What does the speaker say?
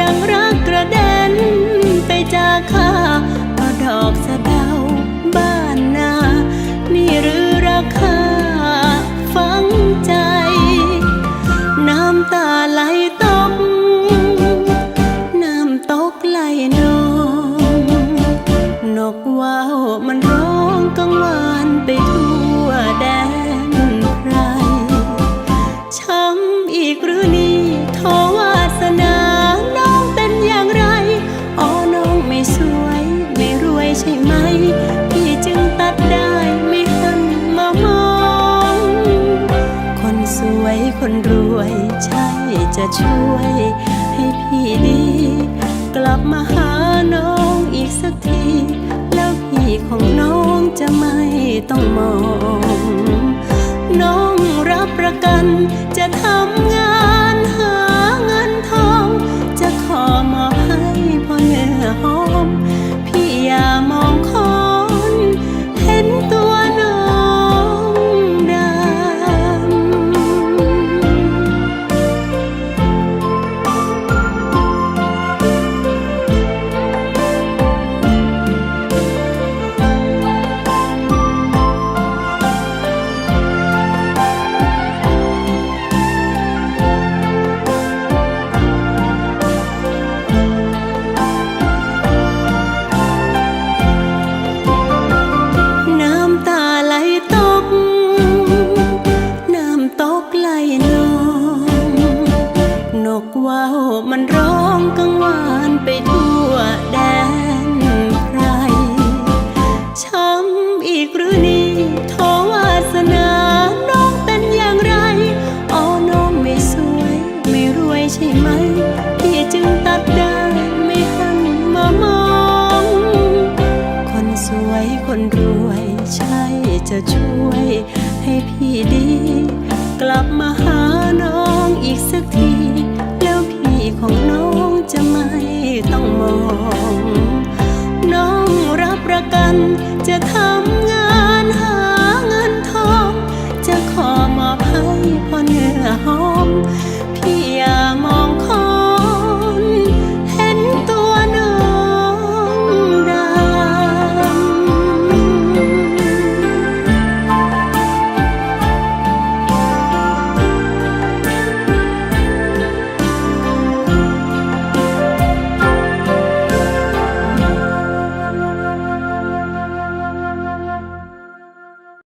ดังรักกระเด็นไปจากข้า คนรวยใช่จะช่วยให้พี่ดี กลับมาหาน้องอีกสักที แล้วพี่ของน้องจะไม่ต้องมอง น้องรับประกันจะทำ มันร้องกังวานไปทั่วแดนไพรช้ำอีกหรือนี่ทวาสนาน้องเป็นอย่างไรอ๋อน้องไม่สวยไม่รวยใช่ไหมพี่จึงตัดได้ไม่หันมามอง คนสวยคนรวยใช่จะช่วย ให้พี่ดี กลับมาหาน้องอีกสักที มอง น้องรับประกัน